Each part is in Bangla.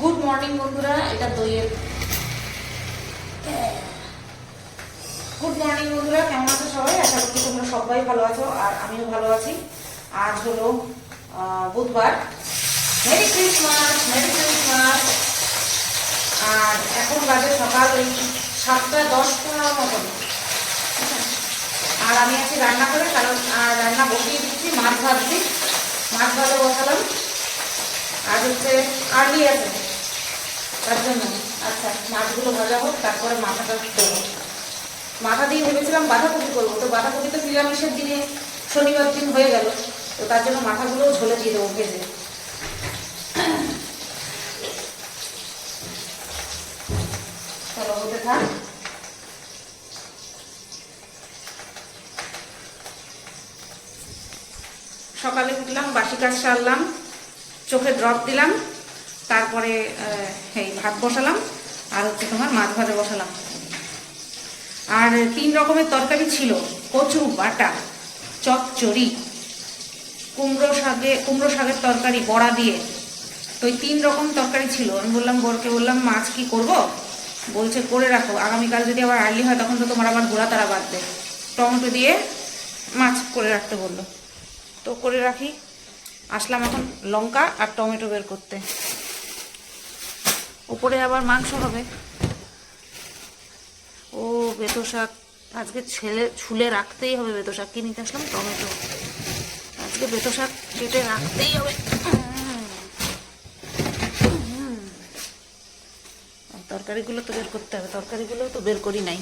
গুড মর্নিং বন্ধুরা, এটা দইয়ের গুড মর্নিং বন্ধুরা, কেমন আছো সবাই? আশা করছি তোমরা সবাই ভালো আছো, আর আমিও ভালো আছি। আজ হলো বুধবার। মেরি ক্রিসমাস মেরি ক্রিসমাস আর এখন বাজে সকাল ওই সাতটা দশ পনেরো মতন। আর আমি আছি রান্না করে কারণ আর রান্না বসিয়ে দিচ্ছি, মাছ ভাজছি। মাছ ভাজা বসালাম। আর হচ্ছে আর্লি আছে। তার জন্য। আচ্ছা মাছগুলো ভাজা হোক, তারপরে মাথাটা দেবো মাথা দিয়ে ভেবেছিলাম বাঁধাকপি করব, তো বাঁধাকপি তো নিরামিষের দিনে শনিবার দিন হয়ে গেল, তো তার জন্য মাথাগুলোও ঝোলে দিয়ে দেবো ভেজে। চলো, হতে থাক। সকালে উঠলাম, বাসি কাজ সারলাম চোখে ড্রপ দিলাম। তারপরে এই ভাত বসালাম, আর হচ্ছে তোমার মাছ ভাজা বসালাম। আর তিন রকমের তরকারি ছিল, কচু, বাটা, চচ্চড়ি, কুমড়ো শাকে, কুমড়ো শাকের তরকারি, বড়া দিয়ে। তো ওই তিন রকম তরকারি ছিল। আমি বললাম, বরকে বললাম, মাছ কি করব? বলছে, করে রাখো। আগামীকাল যদি আবার আর্লি হয়, তখন তো তোমার আবার ঘোরা তারা বাঁধবে। টমেটো দিয়ে মাছ করে রাখতে বলল। তো করে রাখি। আসলাম এখন লঙ্কা আর টমেটো বের করতে। উপরে আবার মাংস হবে। ও বেতো শাক। আজকে ছেলে ছুলে রাখতেই হবে বেতো শাক। কি নিতে আসলাম? টমেটো। আজকে বেতো শাক কেটে রাখতেই হবে। তরকারিগুলো তো বের করতে হবে। তরকারিগুলো তো বের করি নাই।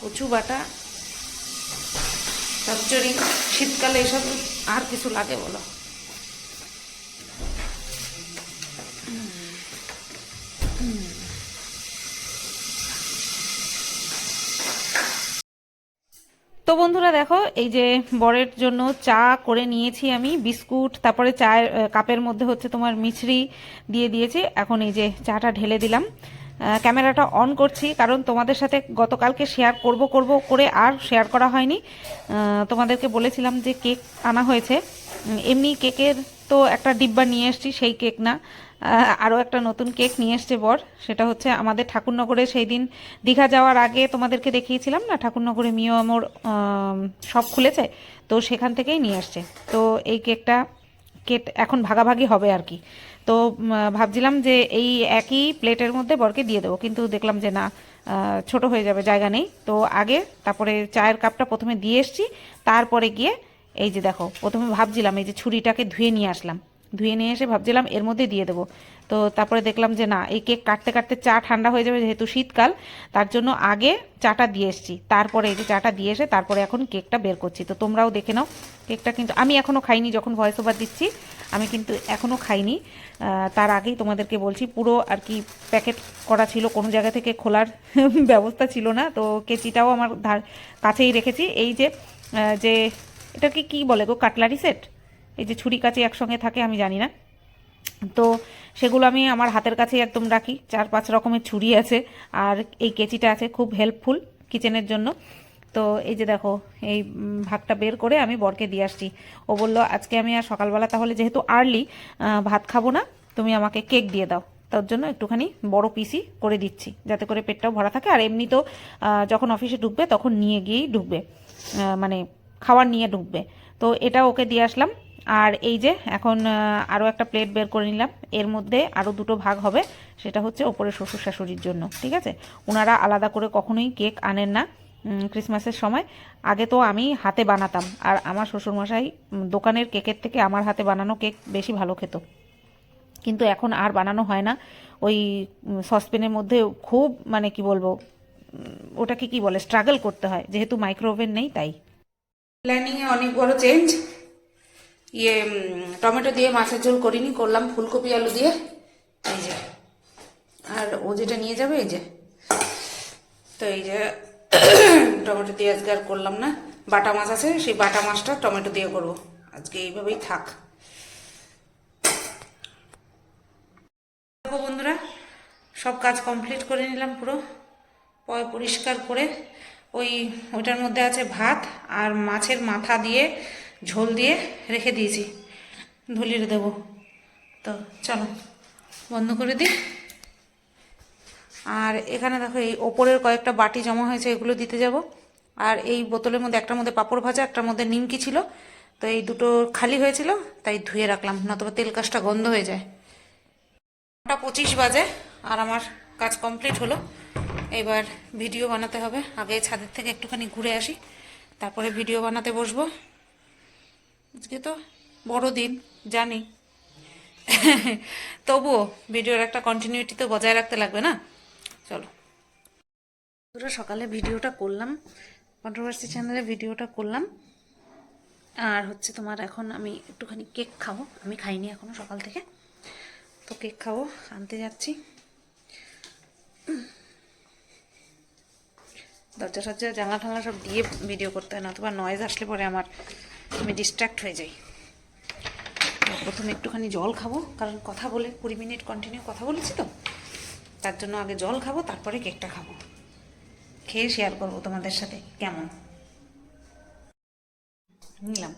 কচু বাটা চচ্চড়ি, শীতকালে এসব আর কিছু লাগে বলো। তো বন্ধুরা দেখো, এই যে বরের জন্য চা করে নিয়েছি আমি, বিস্কুট, তারপরে চায়ের কাপের মধ্যে হচ্ছে তোমার মিছরি দিয়ে দিয়েছি। এখন এই যে চাটা ঢেলে দিলাম। ক্যামেরাটা অন করছি, কারণ তোমাদের সাথে গতকালকে শেয়ার করব করব করে আর শেয়ার করা হয়নি। তোমাদেরকে বলেছিলাম যে কেক আনা হয়েছে। এমনি কেকের তো একটা ডিব্বা নিয়ে এসেছি, সেই কেক না। আরও একটা নতুন কেক নিয়ে এসছে বর, সেটা হচ্ছে আমাদের ঠাকুরনগরে সেই দিন দীঘা যাওয়ার আগে তোমাদেরকে দেখিয়েছিলাম না? ঠাকুরনগরে মিও আমর সব খুলেছে, তো সেখান থেকেই নিয়ে আসছে। তো এই কেকটা কেট এখন ভাগাভাগি হবে আর কি। তো ভাবছিলাম যে এই একই প্লেটের মধ্যে বরকে দিয়ে দেবো, কিন্তু দেখলাম যে না ছোট হয়ে যাবে, জায়গা নেই। তো আগে তারপরে চায়ের কাপটা প্রথমে দিয়ে এসছি, তারপরে গিয়ে এই যে দেখো, প্রথমে ভাবছিলাম এই যে ছুরিটাকে ধুয়ে নিয়ে আসলাম। ধুয়ে নিয়ে এসে ভাবছিলাম এর মধ্যে দিয়ে দেবো। তো তারপরে দেখলাম যে না, এই কেক কাটতে কাটতে চা ঠান্ডা হয়ে যাবে যেহেতু শীতকাল, তার জন্য আগে চাটা দিয়ে এসছি। তারপরে এই যে চাটা দিয়ে এসে তারপরে এখন কেকটা বের করছি। তো তোমরাও দেখে নাও, কেকটা কিন্তু আমি এখনও খাইনি, যখন ভয়েস ওভার দিচ্ছি, আমি কিন্তু এখনও খাইনি। তার আগেই তোমাদেরকে বলছি, পুরো আর কি প্যাকেট করা ছিল, কোনো জায়গা থেকে খোলার ব্যবস্থা ছিল না। তো কেচিটাও আমার ধার কাছেই রেখেছি। এই যে যে, এটাকে কি বলে গো, কাটলারি সেট? এই যে ছুরি কাছে একসঙ্গে থাকে, আমি জানি না। তো সেগুলো আমি আমার হাতের কাছেই একদম রাখি। চার পাঁচ রকমের ছুরি আছে আর এই কেচিটা আছে, খুব হেল্পফুল কিচেনের জন্য। তো এই যে দেখো, এই ভাগটা বের করে আমি বরকে দিয়ে আসছি। ও বলল, আজকে আমি আর সকালবেলা তাহলে যেহেতু আর্লি ভাত খাব না, তুমি আমাকে কেক দিয়ে দাও। তার জন্য একটুখানি বড় পিসি করে দিচ্ছি, যাতে করে পেটটাও ভরা থাকে। আর এমনি তো যখন অফিসে ঢুকবে, তখন নিয়ে গিয়েই ঢুকবে। মানে খাবার নিয়ে ঢুকবে। তো এটা ওকে দিয়ে আসলাম। আর এই যে এখন আরও একটা প্লেট বের করে নিলাম। এর মধ্যে আরও দুটো ভাগ হবে সেটা হচ্ছে ওপরে শ্বশুর শাশুড়ির জন্য ঠিক আছে? ওনারা আলাদা করে কখনোই কেক আনেন না ক্রিসমাসের সময়। আগে তো আমি হাতে বানাতাম আর আমার শ্বশুরমশাই দোকানের কেকের থেকে আমার হাতে বানানো কেক বেশি ভালো খেত। কিন্তু এখন আর বানানো হয় না। ওই উম, সসপ্যানের মধ্যে খুব মানে কি বলব ওটাকে কি বলে স্ট্রাগল করতে হয়। যেহেতু মাইক্রোওভেন নেই তাই। প্ল্যানিংয়ে অনেক বড় চেঞ্জ ইয়ে টমেটো দিয়ে মাছের ঝোল করিনি, করলাম ফুলকপি, আলু দিয়ে। এই যে। আর ও যেটা নিয়ে যাবে, এই যে। তো এই যে, টমেটো দিয়ে আজকে আর করলাম না। বাটা মাছ আছে, সেই বাটা মাছটা টমেটো দিয়ে করব। আজকে এইভাবেই থাক। বন্ধুরা, সব কাজ কমপ্লিট করে নিলাম পুরো। পয় পরিষ্কার করে, ওই, ওইটার মধ্যে আছে ভাত আর মাছের মাথা দিয়ে ঝোল দিয়ে রেখে দিয়েছি। ধুলিয়ে দেবো। তো চলো, বন্ধ করে দিই। আর এখানে দেখো এই ওপরের কয়েকটা বাটি জমা হয়েছে, এগুলো দিতে যাব। আর এই বোতলের মধ্যে একটার মধ্যে পাঁপড় ভাজা, একটার মধ্যে নিমকি ছিল। তো এই দুটো খালি হয়েছিল, তাই ধুয়ে রাখলাম, নতুবা তেল কাজটা গন্ধ হয়ে যায়। পঁচিশ বাজে, আর আমার কাজ কমপ্লিট হলো। এবার ভিডিও বানাতে হবে। আগে ছাদের থেকে একটুখানি ঘুরে আসি, তারপরে ভিডিও বানাতে বসবো। আজকে তো বড় দিন জানি। তবুও ভিডিওর একটা কন্টিনিউটি তো বজায় রাখতে লাগবে না? চলো। সকালে ভিডিওটা করলাম কন্ট্রোভার্সি চ্যানেলে ভিডিওটা করলাম। আর হচ্ছে তোমার এখন আমি একটুখানি কেক খাব। আমি খাইনি এখনও সকাল থেকে। তো কেক খাব, আনতে যাচ্ছি। দরজা সজ্জা জানলা টানলা সব দিয়ে ভিডিও করতে হয় না অথবা নয়েজ আসলে পরে আমার আমি ডিস্ট্র্যাক্ট হয়ে যাই। প্রথমে একটুখানি জল খাব, কারণ কথা বলে কুড়ি মিনিট কন্টিনিউ কথা বলেছি তো। তার জন্য আগে জল খাব, তারপরে কেকটা খাব। খেয়ে শেয়ার করব তোমাদের সাথে, কেমন? নিলাম।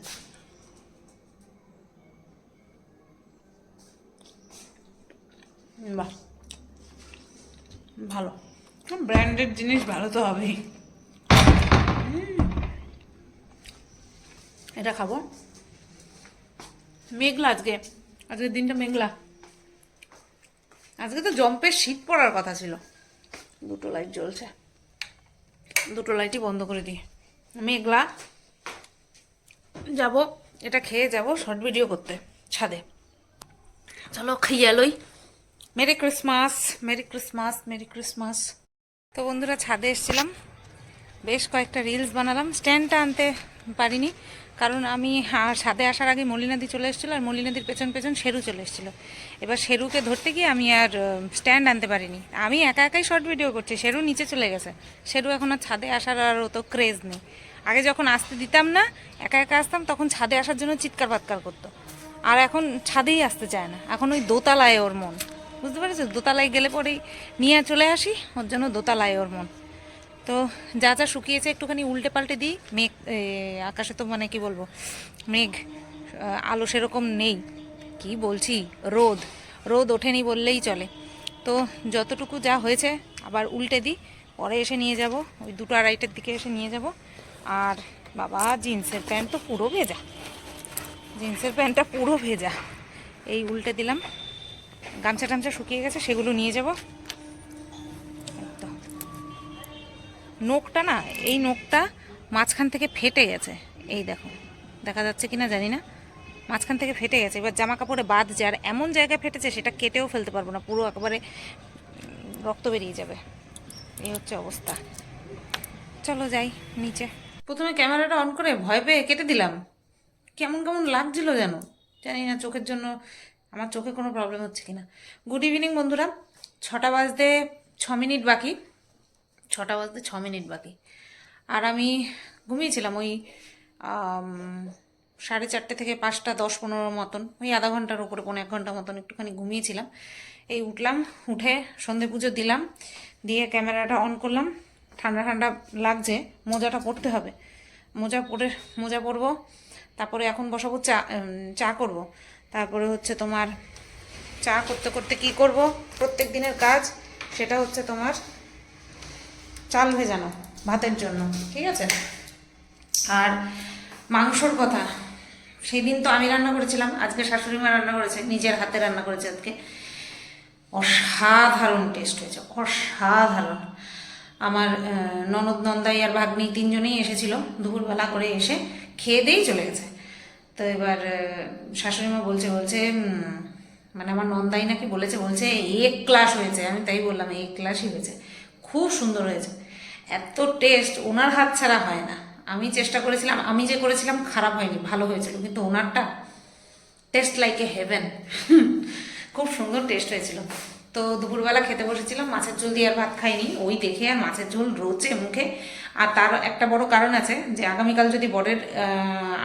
বাহ। ভালো। ব্র্যান্ডেড জিনিস ভালো তো হবেই। উম। এটা খাব। মেঘলা আজকে। আজকের দিনটা মেঘলা। আজকে তো জম্পের শীত পড়ার কথা ছিল। দুটো লাইট জ্বলছে। দুটো লাইটই বন্ধ করে দিই। মেঘলা। যাব। এটা খেয়ে যাব শর্ট ভিডিও করতে, ছাদে। চলো খাইয়া লই। Merry Christmas merry Christmas merry Christmas তো বন্ধুরা, ছাদে এসেছিলাম। বেশ কয়েকটা রিলস বানালাম। স্ট্যান্ডটা আনতে পারিনি। কারণ আমি ছাদে আসার আগে মলিনাদি চলে এসেছিল আর মলিনাদির পেছন পেছন শেরু চলে এসেছিল। এবার শেরুকে ধরতে গিয়ে আমি আর স্ট্যান্ড আনতে পারিনি। আমি একা একাই শর্ট ভিডিও করছি শেরু নিচে চলে গেছে। শেরু এখন আর ছাদে আসার আর অত ক্রেজ নেই। আগে যখন আসতে দিতাম না, একা একা আসতাম, তখন ছাদে আসার জন্য চিৎকার পাৎকার করতো। আর এখন ছাদেই আসতে চায় না। এখন ওই দোতলায় ওর মন। বুঝতে পেরেছ? দোতলায় গেলে পরেই নিয়ে চলে আসি, ওর জন্য দোতলায় ওর মন। তো যা যা শুকিয়েছে একটুখানি উল্টে পাল্টে দিই। মেঘ আকাশে তো মানে কি বলব? মেঘ আলো সেরকম নেই। কি বলছি? রোদ রোদ ওঠেনি বললেই চলে। তো যতটুকু যা হয়েছে আবার উল্টে দিই। পরে এসে নিয়ে যাব, ওই দুটো আড়াইটের দিকে এসে নিয়ে যাব। আর বাবা, জিন্সের প্যান্ট তো পুরো ভেজা। জিন্সের প্যান্টটা পুরো ভেজা। এই উল্টে দিলাম। গামছা টামছা শুকিয়ে গেছে, সেগুলো নিয়ে যাব। নোকটা না, এই নোকটা মাঝখান থেকে ফেটে গেছে। এই দেখো, দেখা যাচ্ছে কিনা জানি না। মাঝখান থেকে ফেটে গেছে। এবার জামা কাপড়ে বাঁধছে আর এমন জায়গায় ফেটেছে সেটা কেটেও ফেলতে পারব না, পুরো একেবারে রক্ত বেরিয়ে যাবে। এই হচ্ছে অবস্থা। চলো যাই নিচে। প্রথমে ক্যামেরাটা অন করে ভয় পেয়ে কেটে দিলাম। কেমন কেমন লাগছিল যেন, জানি না, চোখের জন্য আমার চোখে কোনো প্রবলেম হচ্ছে কিনা। গুড ইভিনিং বন্ধুরা। ছটা বাজতে ছ মিনিট বাকি। ছটা বাজতে ছ মিনিট বাকি। আর আমি ঘুমিয়েছিলাম ওই সাড়ে চারটে থেকে পাঁচটা, দশ পনেরো মতন, ওই আধা ঘণ্টার উপরে পনেরো এক ঘণ্টা মতন একটুখানি ঘুমিয়েছিলাম। এই উঠলাম, উঠে সন্ধে পুজো দিলাম, দিয়ে ক্যামেরাটা অন করলাম। ঠান্ডা ঠান্ডা লাগছে, মোজাটা পরতে হবে। মোজা পরে, মোজা পরবো, তারপরে এখন বসাবো চা চা করব। তারপরে হচ্ছে তোমার চা করতে করতে কি করব? প্রত্যেক দিনের কাজ, সেটা হচ্ছে তোমার চাল ভেজানো ভাতের জন্য, ঠিক আছে? আর মাংসর কথা সেই দিন তো আমি রান্না করেছিলাম, আজকে শাশুড়ি মা রান্না করেছে, নিজের হাতে রান্না করেছে আজকে। অসাধারণ টেস্ট হয়েছে, অসাধারণ। আমার ননদ, নন্দাই আর ভাগ্নি তিনজনেই এসেছিল, দুপুরবেলা করে এসে খেয়ে দিয়েই চলে গেছে। তো এবার শাশুড়ি মা বলছে বলছে মানে আমার নন্দাই নাকি বলেছে, বলছে এক ক্লাস হয়েছে। আমি তাই বললাম এক ক্লাসই হয়েছে। খুব সুন্দর হয়েছে। এত টেস্ট ওনার হাত ছাড়া হয় না। আমি চেষ্টা করেছিলাম, আমি যে করেছিলাম খারাপ হয়নি, ভালো হয়েছিল। কিন্তু ওনারটা টেস্ট লাইক এ হেভেন খুব সুন্দর টেস্ট হয়েছিল। তো দুপুরবেলা খেতে বসেছিলাম, মাছের ঝোল দিয়ে আর ভাত খাইনি। ওই দেখে আর মাছের ঝোল রোচে মুখে। আর তার একটা বড় কারণ আছে যে, আগামীকাল যদি বরের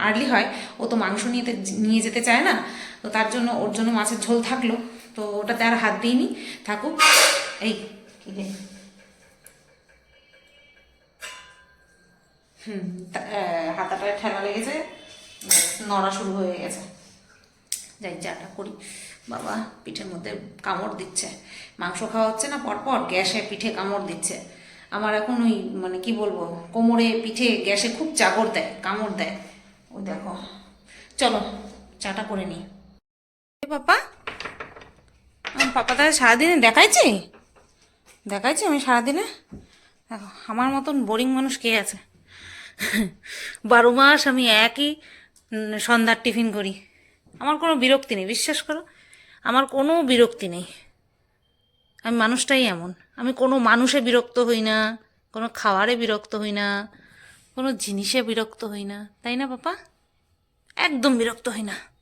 আর্লি হয়, ও তো মাংস নিয়ে নিয়ে যেতে চায় না। তো তার জন্য, ওর জন্য মাছের ঝোল থাকল। তো ওটাতে আর হাত দিইনি। থাকুক। এই হুম হাতাটায় ঠেলা লেগেছে। নড়া শুরু হয়ে গেছে। যাই চাটা করি। বাবা, পিঠের মধ্যে কামড় দিচ্ছে। মাংস খাওয়া হচ্ছে না, পরপর গ্যাসে পিঠে কামড় দিচ্ছে। আমার এখন ওই মানে কি বলব, কোমরে পিঠে গ্যাসে খুব চাগর দেয়, কামড় দেয়। ওই দেখো, চলো চাটা করে নিই। পাপা পাপা তাহলে সারাদিনে দেখাইছি? দেখাইছি আমি সারাদিনে? দেখো, আমার মতন বোরিং মানুষ কে আছে? বারো মাস আমি একই সন্ধ্যার টিফিন করি। আমার কোনো বিরক্তি নেই, বিশ্বাস করো। আমার কোনো বিরক্তি নেই। আমি মানুষটাই এমন। আমি কোনো মানুষে বিরক্ত হই না, কোনো খাওয়ারে বিরক্ত হই না, কোনো জিনিসে বিরক্ত হই না। তাই না, পাপা? একদম বিরক্ত হই না।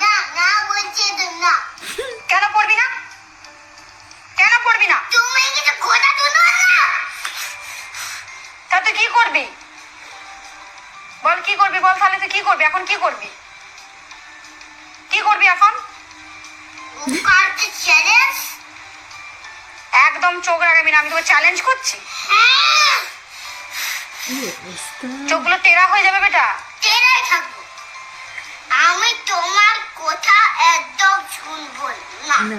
না? না না বলছি না। কেন পড়বি না? কেন পড়বি না? তুমি কিছু খোঁজা তুলো না। তা তুই কি করবি? বল কি করবি? বল তাহলে তুই কি করবি? এখন কি করবি? কি করবি এখন? কাটতে চ্যালেঞ্জ একদম চোখ রাখাবি না আমি তোকে চ্যালেঞ্জ করছি। চোখগুলো টেরা হয়ে যাবে বেটা। না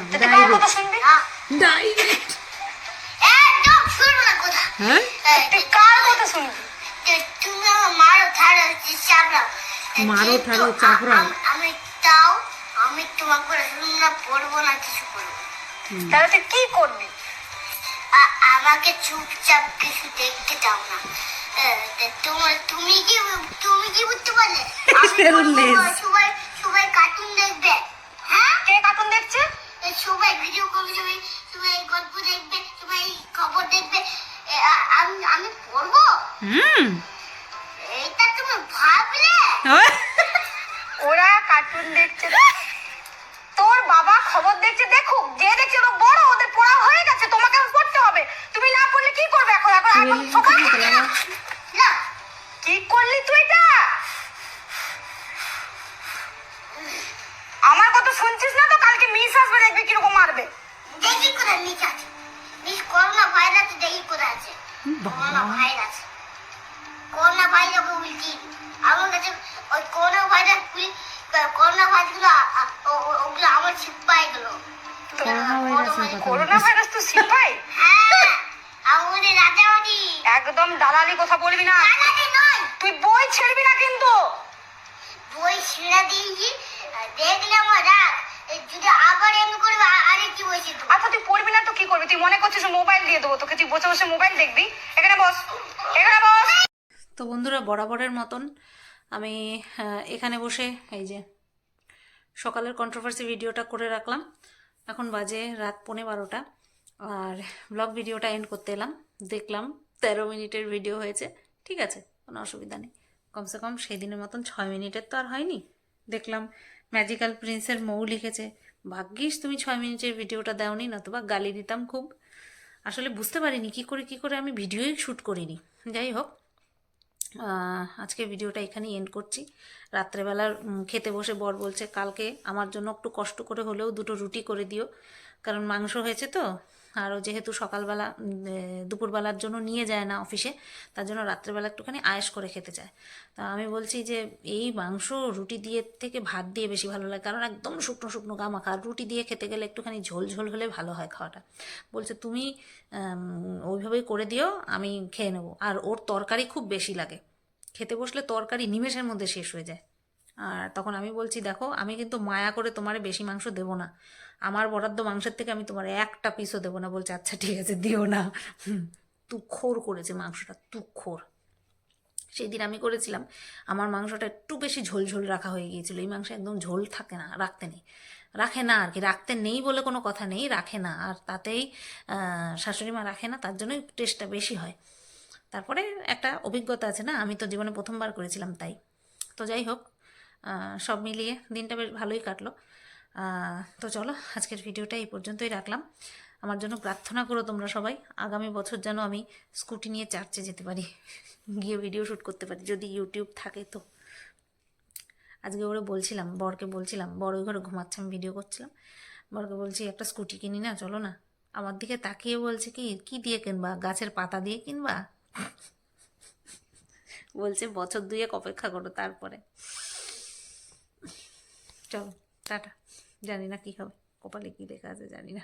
ডাইরেক্ট একদম শুনব? না কথা। হ্যাঁ? কার কথা শুনবি? তুমি মারো থারো চাপড়াও। মারো, কিন্তু চাপড়াও। আমি তাও আমি তোমার করে শুনব না পড়ব না কিছু করব তাহলে তুই কি করবি? আমাকে চুপচাপ কিছু দেখতে দাও না। তোমার তুমি কি তুমি কি বুঝতে পারলে? সবাই করোনা ভাইরাস করোনা ভাইরাস বলছি আমার কাছে ওই করোনা ভাইরাস গুলি করোনা ভাইরাসগুলো ওগুলো আমার ছিপাই গেল। করোনা ভাইরাস তো ছিপাই? হ্যাঁ আমাদের রাজাবাড়ি। একদম দালালি কথা বলবি না। দালালি নয়। তুই বই ছেড়বি না কিন্তু। বই ছেড়ে দিয়েছি দেখলে আমার রাগ যদি আবার এমনি করবে আরে কি বলছি আচ্ছা তুই পড়বি না তো কি করবি? তুই মনে করছিস মোবাইল দিয়ে দেবো তোকে। তুই বসে বসে মোবাইল দেখবি? এখানে বস। এখানে বস। তো বন্ধুরা বরাবরের মতন আমি এখানে বসে এই যে সকালের কন্ট্রোভার্সি ভিডিওটা করে রাখলাম। এখন বাজে রাত পৌনে বারোটা। আর ব্লগ ভিডিওটা এন্ড করতে এলাম। দেখলাম তেরো মিনিটের ভিডিও হয়েছে। ঠিক আছে কোনো অসুবিধা নেই। কমসে কম সেই দিনের মতন ছয় মিনিটের তো আর হয়নি। দেখলাম ম্যাজিক্যাল প্রিন্সের মৌ লিখেছে। ভাগ্যিস তুমি ছয় মিনিটের ভিডিওটা দাওনি, নতুবা গালি দিতাম খুব। আসলে বুঝতে পারিনি কি করে কি করে আমি ভিডিওই শ্যুট করিনি। যাই হোক আজকে ভিডিওটা এখানেই এন্ড করছি। রাত্রেবেলার খেতে বসে বর বলছে, কালকে আমার জন্য একটু কষ্ট করে হলেও দুটো রুটি করে দিও। কারণ মাংস হয়েছে তো আর ও যেহেতু সকালবেলা দুপুরবেলার জন্য নিয়ে যায় না অফিসে, তার জন্য রাত্রেবেলা একটুখানি আয়েস করে খেতে চায়। তা আমি বলছি যে, এই মাংস রুটি দিয়ে থেকে ভাত দিয়ে বেশি ভালো লাগে, কারণ একদম শুকনো শুকনো গা মাখা রুটি দিয়ে খেতে গেলে একটুখানি ঝোল ঝোল হলে ভালো হয় খাওয়াটা। বলছে, তুমি ওইভাবেই করে দিও, আমি খেয়ে নেব। আর ওর তরকারি খুব বেশি লাগে। খেতে বসলে তরকারি নিমেষের মধ্যে শেষ হয়ে যায়। আর তখন আমি বলছি, দেখো, আমি কিন্তু মায়া করে তোমারে বেশি মাংস দেবো না। আমার বরাদ্দ মাংসের থেকে আমি তোমার একটা পিসও দেবো না। বলছে আচ্ছা ঠিক আছে, দিও না। তুখোর করেছে মাংসটা তুখোর সেই দিন আমি করেছিলাম। আমার মাংসটা একটু বেশি ঝোল ঝোল রাখা হয়ে গিয়েছিল। এই মাংস একদম ঝোল থাকে না, রাখতে নেই। রাখে না আর কি, রাখতে নেই বলে কোনো কথা নেই, রাখে না। আর তাতেই শাশুড়ি মা রাখে না, তার জন্যই টেস্টটা বেশি হয়। তারপরে একটা অভিজ্ঞতা আছে না, আমি তো জীবনে প্রথমবার করেছিলাম তাই। তো যাই হোক সব মিলিয়ে দিনটা বেশ ভালোই কাটলো। তো চলো, আজকের ভিডিওটা এই পর্যন্তই রাখলাম। আমার জন্য প্রার্থনা করো তোমরা সবাই, আগামী বছর যেন আমি স্কুটি নিয়ে চার্চে যেতে পারি, গিয়ে ভিডিও শ্যুট করতে পারি, যদি ইউটিউব থাকে তো। আজকে ওরে বলছিলাম, বরকে বলছিলাম বড় ঘরে ঘুমাচ্ছে, আমি ভিডিও করছিলাম। বরকে বলছি, একটা স্কুটি কিনি না, চলো না। আমার দিকে তাকিয়ে বলছে, কি কি দিয়ে কিনবা? গাছের পাতা দিয়ে কিনবা? বলছে, বছর দুয়েক অপেক্ষা করো, তারপরে। চলো, টাটা। জানি না কি হবে কপালে কি লেখা আছে জানি না।